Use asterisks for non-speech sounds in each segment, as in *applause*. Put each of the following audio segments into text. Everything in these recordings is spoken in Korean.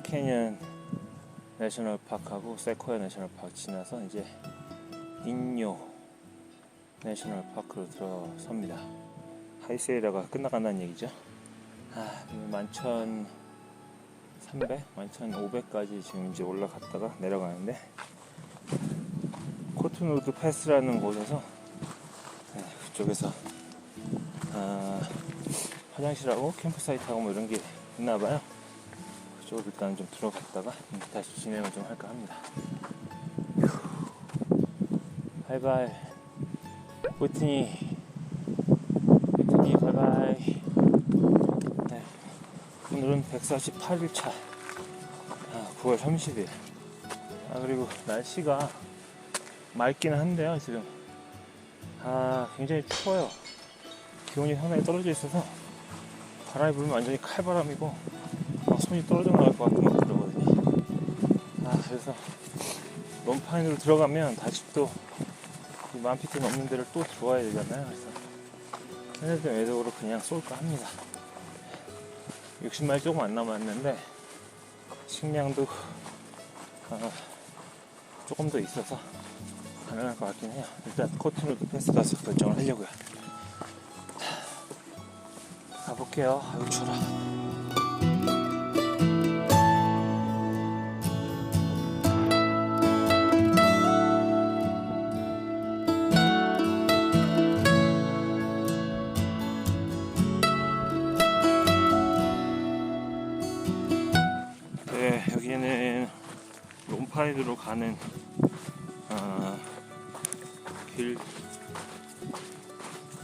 캐년 내셔널 파크하고 세코야 내셔널 파크 지나서 이제 인요 내셔널 파크로 들어섭니다. 하이세이라가 끝나간다는 얘기죠. 아, 11,300, 11,500까지 지금 이제 올라갔다가 내려가는데 코트누드 패스라는 곳에서 네, 그쪽에서 아, 화장실하고 캠프사이트하고 뭐 이런 게 있나 봐요. 그쪽으로 일단 좀 들어갔다가 다시 진행을 좀 할까 합니다. 휴. 바이바이. 위트니. 위트니 바이바이. 네. 오늘은 148일차. 아, 9월 30일. 아, 그리고 날씨가 맑기는 한데요, 지금. 아, 굉장히 추워요. 기온이 상당히 떨어져 있어서 바람이 불면 완전히 칼바람이고 막 손이 떨어져 나갈 것 같고 막 그러거든요. 아 그래서 런파인으로 들어가면 다시 또이 만피트 넘는 데를 또 들어와야 되잖아요. 그래서 핸드폰 외적으로 그냥 쏠까 합니다. 60마일 조금 안 남았는데 식량도 아, 조금 더 있어서 가능할 것 같긴 해요. 일단 코트로드 패스 가서 결정을 하려고요. 가볼게요. 아유 추라. 롬파이드로 가는 아, 길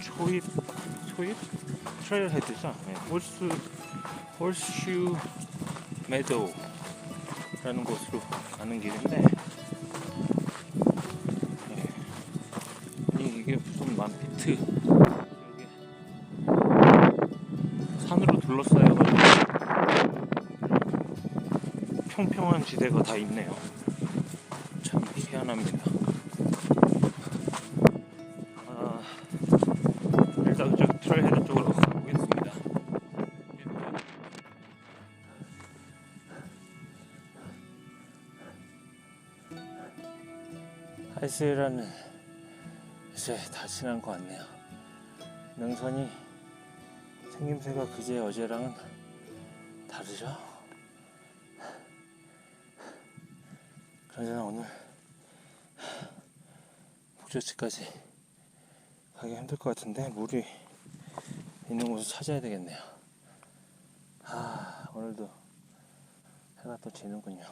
초입 초입 트레일 헤드죠. 네, 홀스 홀슈 메도우라는 곳으로 가는 길인데 네, 이게 무슨 만 피트 여기 산으로 둘러싸여 가지고 평평한 지대가 다 있네요. 하이스라는 이제 다 지난 것 같네요. 능선이 생김새가 그제 어제랑은 다르죠? 그러잖아 오늘 목적지까지 가기 힘들 것 같은데 물이 있는 곳을 찾아야 되겠네요. 아 오늘도 해가 또 지는군요.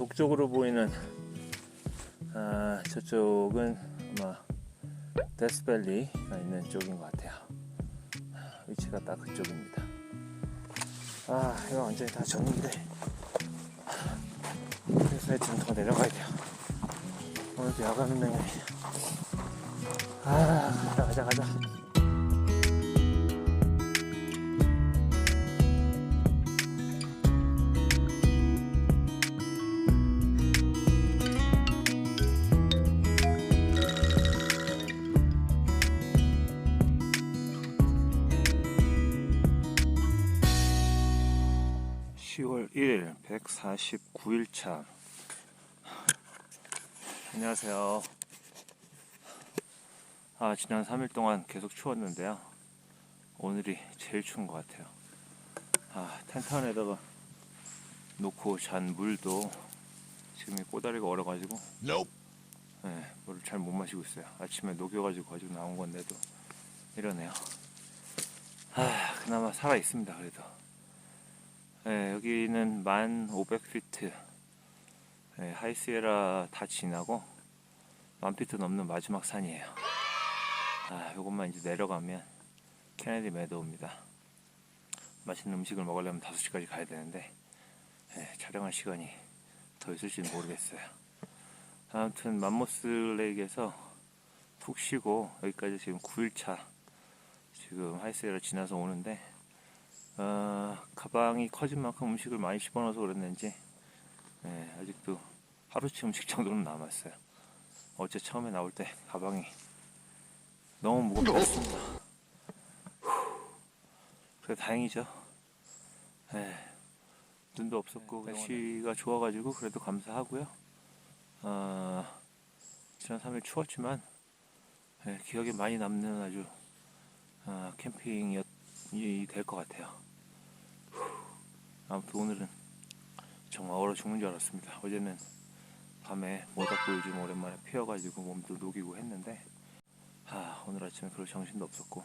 이 동쪽으로 보이는 아, 저쪽은 아마 데스밸리가 있는 쪽인 것 같아요. 위치가 딱 그쪽입니다. 아, 이거 완전히 다 졌는데. 그래서 하여튼 더 내려가야 돼요. 오늘도 야간 운행이에요. 아, 가자, 가자, 가자. 1일 149일차. 안녕하세요. 아 지난 3일 동안 계속 추웠는데요. 오늘이 제일 추운 것 같아요. 아 텐트 안에다가 놓고 잔 물도 지금 이 꼬다리가 얼어가지고. 네, 물을 잘 못 마시고 있어요. 아침에 녹여가지고 가지고 나온 건데도 이러네요. 아 그나마 살아 있습니다 그래도 네, 여기는 1500피트. 네, 하이시에라 다 지나고 만피트 넘는 마지막 산이에요. 아 요것만 이제 내려가면 케네디 메도우입니다. 맛있는 음식을 먹으려면 5시까지 가야 되는데 네, 촬영할 시간이 더 있을지는 모르겠어요. 아무튼 맘모스 레이크에서 푹 쉬고 여기까지 지금 9일차 지금 하이시에라 지나서 오는데 어, 가방이 커진 만큼 음식을 많이 집어넣어서 그랬는지 예, 아직도 하루치 음식 정도는 남았어요. 어제 처음에 나올 때 가방이 너무 무겁습니다. 그래 다행이죠. 에, 눈도 없었고 날씨가 좋아가지고 그래도 감사하고요. 어, 지난 3일 추웠지만 예, 기억에 많이 남는 아주 어, 캠핑이 될 것 같아요. 후, 아무튼 오늘은 정말 얼어 죽는 줄 알았습니다. 어제는 밤에 모닥불 좀 오랜만에 피워가지고 몸도 녹이고 했는데 아, 오늘 아침에 그럴 정신도 없었고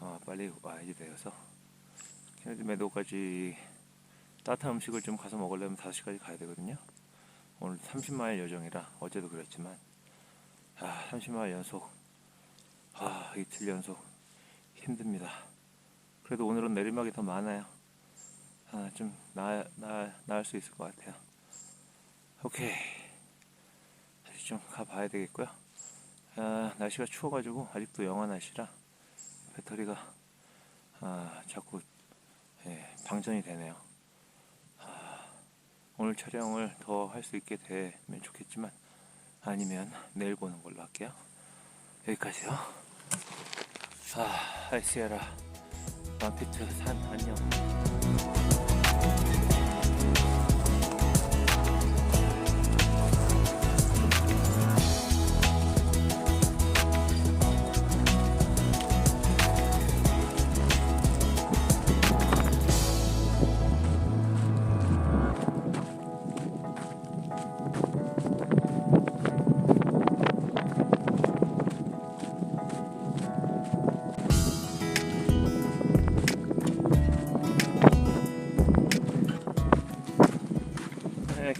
아, 빨리 와야지 되어서 매도까지 따뜻한 음식을 좀 가서 먹으려면 5시까지 가야 되거든요. 오늘 30마일 여정이라 어제도 그랬지만 아, 30마일 연속 아, 이틀 연속 힘듭니다. 그래도 오늘은 내리막이 더 많아요. 아, 좀 나, 나, 나을 수 있을 것 같아요. 오케이. 다시 좀 가봐야 되겠고요. 아, 날씨가 추워가지고 아직도 영하 날씨라 배터리가 아, 자꾸 예, 방전이 되네요. 아, 오늘 촬영을 더 할 수 있게 되면 좋겠지만 아니면 내일 보는 걸로 할게요. 여기까지요. 아, 하이시에라 만피트 산 안녕.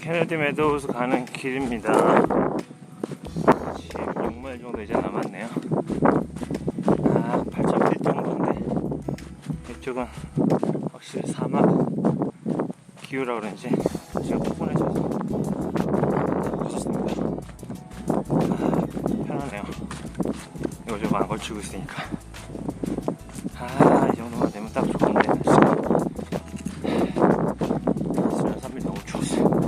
케네디 메도우스 가는 길입니다. 16마일 정도 이제 남았네요. 아, 8.1 정도인데 이쪽은 확실히 사막 기후라 그런지 지금 푸근해져서 좋습니다. 아, 편하네요. 이거 저거 안 걸치고 있으니까. 아, 이 정도만 되면 딱 좋은데. 날씨가. 지난 3일 너무 추웠어요.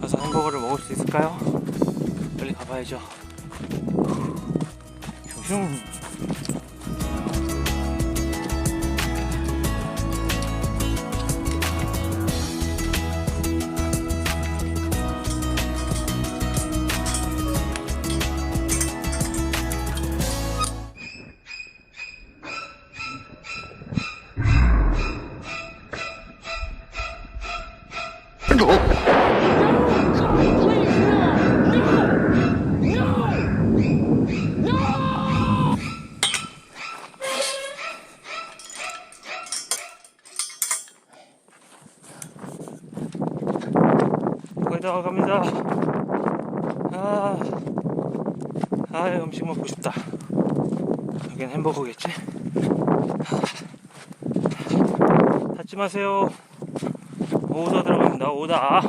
가서 햄버거를 먹을 수 있을까요? 빨리 햄버거겠지? 아, 닫지 마세요. 오다 들어갑니다. 오다.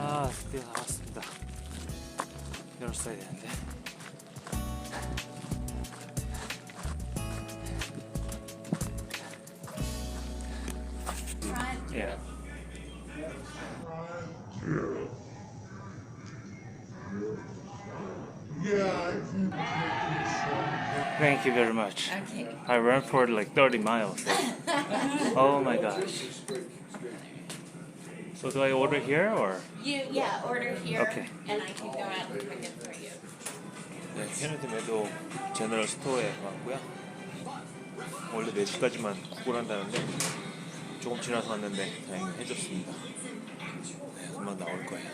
아, 드디어 나왔습니다. 열었어야 되는데. Yeah. Thank you very much. Okay. I ran for like 30 miles. *laughs* oh my gosh. So do I order here or? You, yeah, order here. Okay. And I can go out and pick it for you. 네, 케네디 매도 제너럴 스토어에 왔고요. 원래 4시까지만 구걸한다는데 조금 지나서 왔는데 다행히 해줬습니다. 네, 금방 나올 거예요.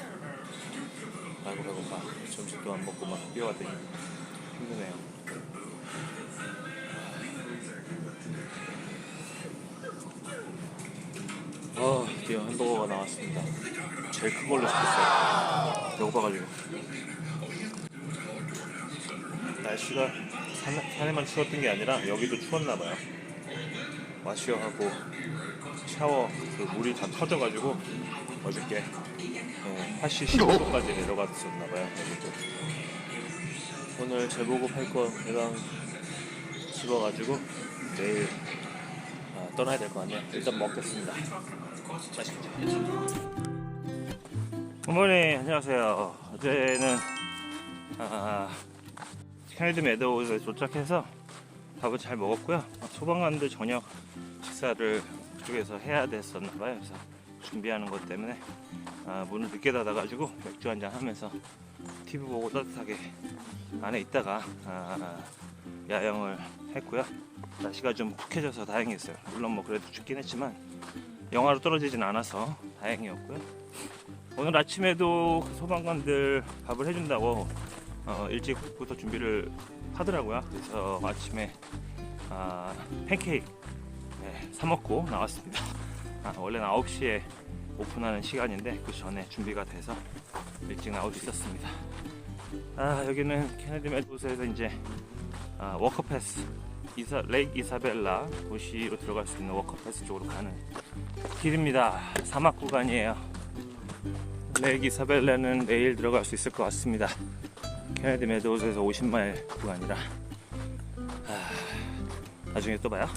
아이고 배고파. 점심도 안 먹고 막 뛰어왔더니 힘드네요. 아, 드디어 햄버거가 나왔습니다. 제일 큰 걸로 시켰어요. 배고파가지고. 날씨가 산, 산에만 추웠던 게 아니라 여기도 추웠나 봐요. 와시어하고 샤워 그 물이 다 터져가지고 어저께 예, 80, 15도까지 내려갔었나 봐요. 여기도. 오늘 재보고 팔거 대강 집어가지고 내일 아, 떠나야 될 것 같네요. 일단 먹겠습니다. 어머니 안녕하세요. 어제는 아, 캐네디 메도우에 도착해서 밥을 잘 먹었고요. 소방관들 저녁 식사를 그쪽에서 해야 됐었나 봐요. 그래서 준비하는 것 때문에 아, 문을 늦게 닫아가지고 맥주 한잔 하면서 TV 보고 따뜻하게 안에 있다가 아, 야영을 했고요. 날씨가 좀 푹해져서 다행이었어요. 물론 뭐 그래도 춥긴 했지만 영하로 떨어지진 않아서 다행이었고요. 오늘 아침에도 그 소방관들 밥을 해준다고 어, 일찍부터 준비를 하더라고요. 그래서 아침에 아, 팬케이크 네, 사 먹고 나왔습니다. 아, 원래는 9시에 오픈하는 시간인데 그 전에 준비가 돼서 일찍 나올 수 있었습니다. 아 여기는 케네디 메도스에서 이제 아, 워커패스 이사, 레이크 이사벨라 도시로 들어갈 수 있는 워커패스 쪽으로 가는 길입니다. 사막 구간이에요. 레이크 이사벨라는 내일 들어갈 수 있을 것 같습니다. 케네디 메도스에서 50마일 구간이라 아, 나중에 또 봐요.